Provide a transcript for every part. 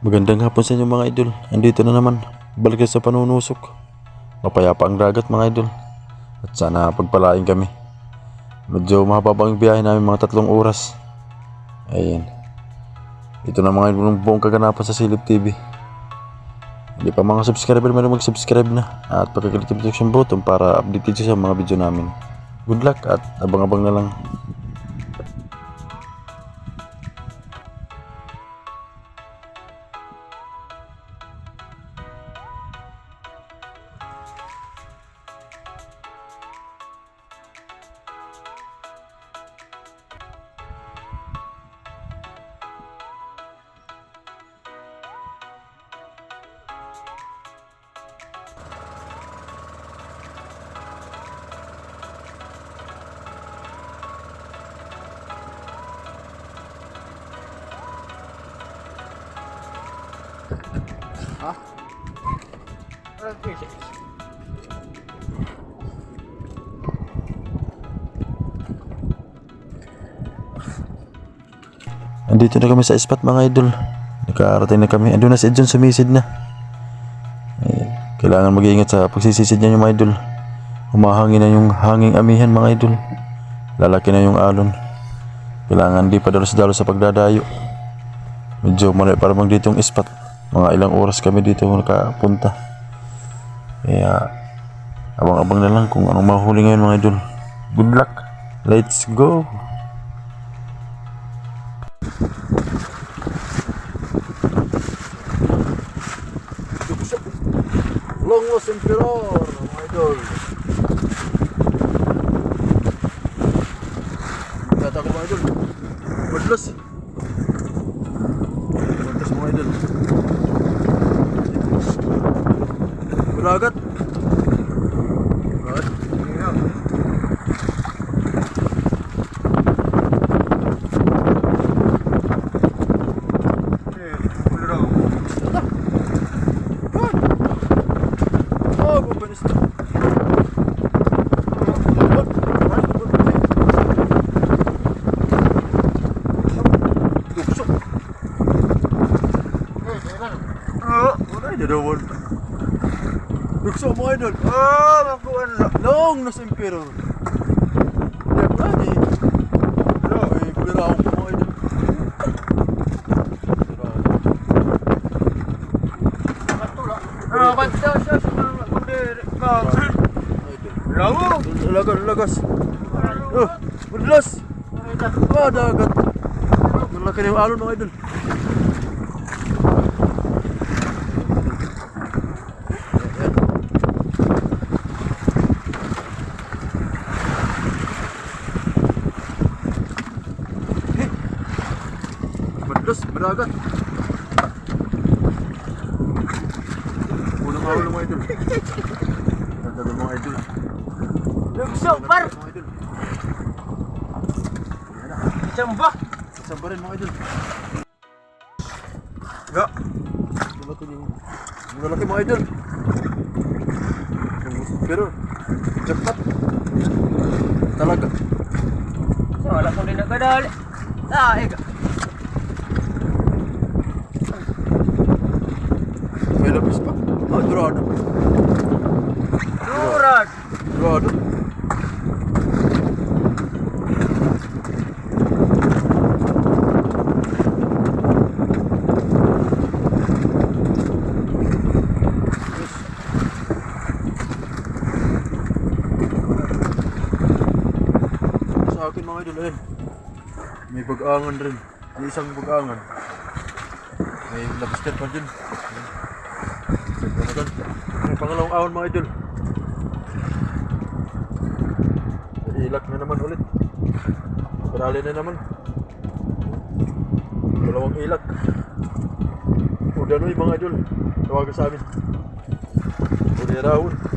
Magandang hapon sa inyo mga idol. Andito na naman. Balik sa panunusok. Mapayapa ang dagat mga idol. At sana pagpalain kami. Medyo mahaba ang biyahe namin mga tatlong oras. Ayan. Ito na mga idol ng buong kaganapan sa Silip TV. Hindi pa mga subscriber meron mag-subscribe na at pagkakalit ng notification button para updated siya sa mga video namin. Good luck at abang-abang na lang. Andito na kami sa spot mga idol. Nakarating na kami. Andun na si John sumisid na. Eh, kailangan mag-iingat sa pagsisisid niya yung mga idol. Humahangin na yung hanging amihan mga idol. Lalaki na yung alon. Kailangan di pa dalos-dalos sa pagdadayo. Medyo malay para bang dito yung spot. Mga ilang oras kami dito nakapunta. Kaya abang-abang na lang kung anong mahuli ngayon mga idol. Good luck. Let's go. Longos Emperor, mga idol. Kata ko mga idol. Madlas เราก็ Mo idol. Ah, makuan la. Long na sa emperor. Ya, plani. Pero, eh, kulira ako mga idol. Ah, basta siya sa mga kunder. Lago! Lagas, lagas. Oh, madalas. Ah, dagat. Malaki na yung alon mga idol. Madagat. Unang alon mga idol. Ng mga idol. Lugso, par! Idol. Samba! Isang ba rin mga idol? Ya. Malaki yung... Malaki mga idol. Pero, jackpot. Talaga. So, wala kong din nagkadali. Ah, ega. May labis pa. Ah, durado. Durag! Durado. Sa akin mga idol, ayun. May bag-angan rin. May isang bag-angan. May lobster pa dyan. Ayun. Ano doon? May pangalawang ahon mga idol. Ilak na naman ulit. Parali na naman. Dalawang ilak. O danoy mga idol. Tawagan sa amin. O ni.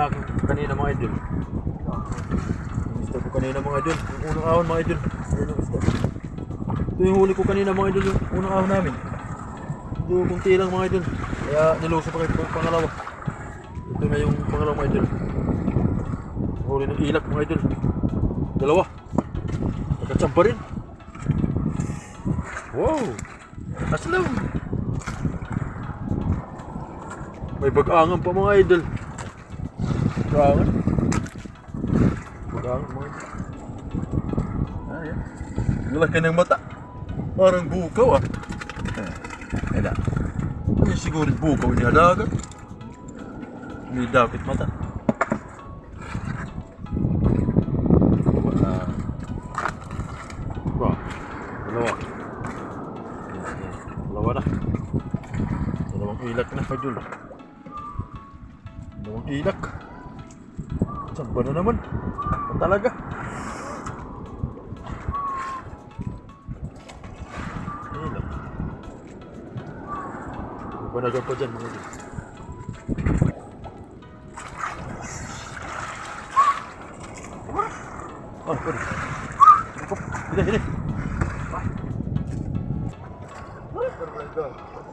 Ito yung unang isda na akin kanina mga idol. mga idol. Yung unang ahon mga idol. Ayan yung isda. Ito yung huli ko kanina mga idol. Yung unang ahon namin. Ito kunti lang mga idol. Kaya niluso pa kayo pang- pangalawa. Ito na yung pangalawa mga idol. Huli ng ilak mga idol. Dalawa. Nagkatsampa rin. Wow! Aslaw! May bag-angan pa mga idol. Bag-angan. Bag-angan mga idol. Ayan. Ang laki ng mata. Parang bukaw ah. Eh, Ayan. Ano siguro bukaw niya dagat. May dapit mata. Ah. Ba, dalawa. Dalawa na. Dalawang ilak na, Pajul. Dalawang ilak. Samba na naman. Ito talaga. Ilak. Panagan pa dyan mga idol. Oh, pwede. Hop, Hini, hini.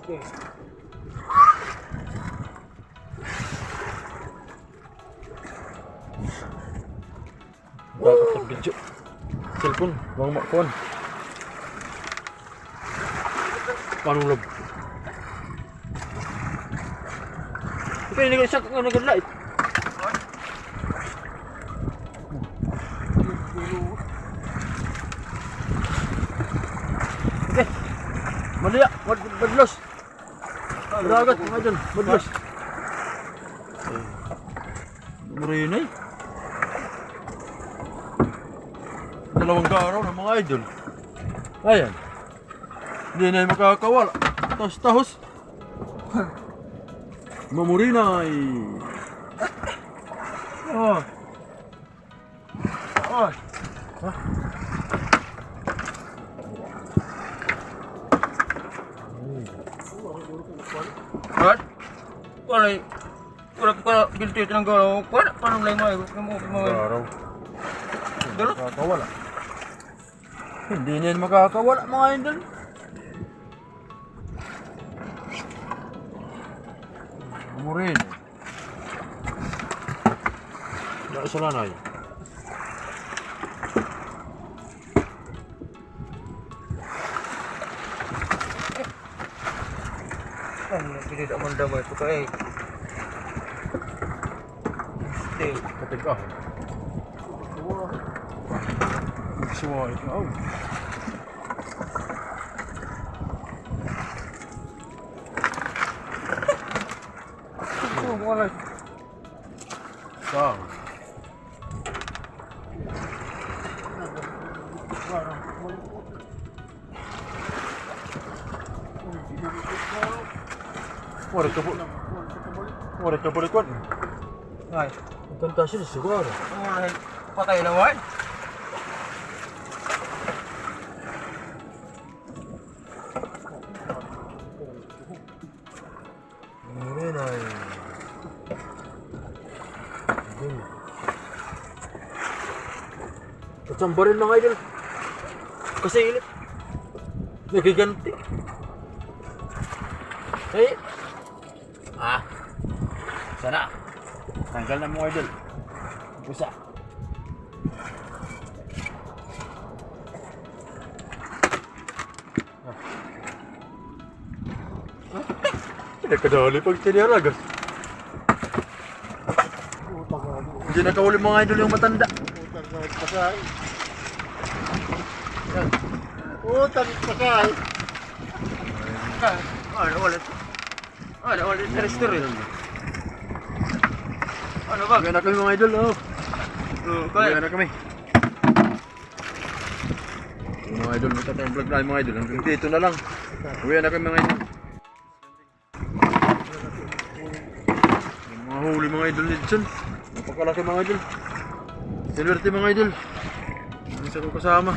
Okay. Dapat ng video. Cellphone, mga makkuhan. Paano lab? Ito yung nag-isak nga nag-light. Okay. Maliya, mad madlos. Dagat mga idol, madlos. Marinay. Dalawang garaw ng mga idol. Ayan. Hindi na yung makakawala. Tahos-tahos. Mamurinay. Oh. Oh. What? Wala wala ko pala guilty ito ng garo. Wala pa nang lay mo. Mo mo. Garaw. Hindi na yan makakawala mga idol. Murin. Dahil sa lanay. Ano hindi naman damay ito kay. Stay. Katig ka. Magsuwari ka. Oh. Oh, wala. Saan? Wala ka po. Wala ka balik wan. Ay. Ang kanta siya siguro. Wala. Patay na wan. Katsamba rin mga idol. Kasi ilit. Nagiganti. Ay. Ah. Sana. Tanggal na mga idol. Usa. Pinagkadali pag tiniragas. Hindi nakahuli mga idol yung matanda. Utang sakay. Ano wala? Ano wala sa restaurant? Ano ba? Kaya na kami mga idol, oh. Oh, Kaya kaya. na kami. Mga idol, matatang vlog na mga idol. Hanggang dito na lang. Uwi na kami mga idol. Mga huli mga idol ni Dson. Napakalaki mga idol. Silverte mga idol. Isa ko kasama.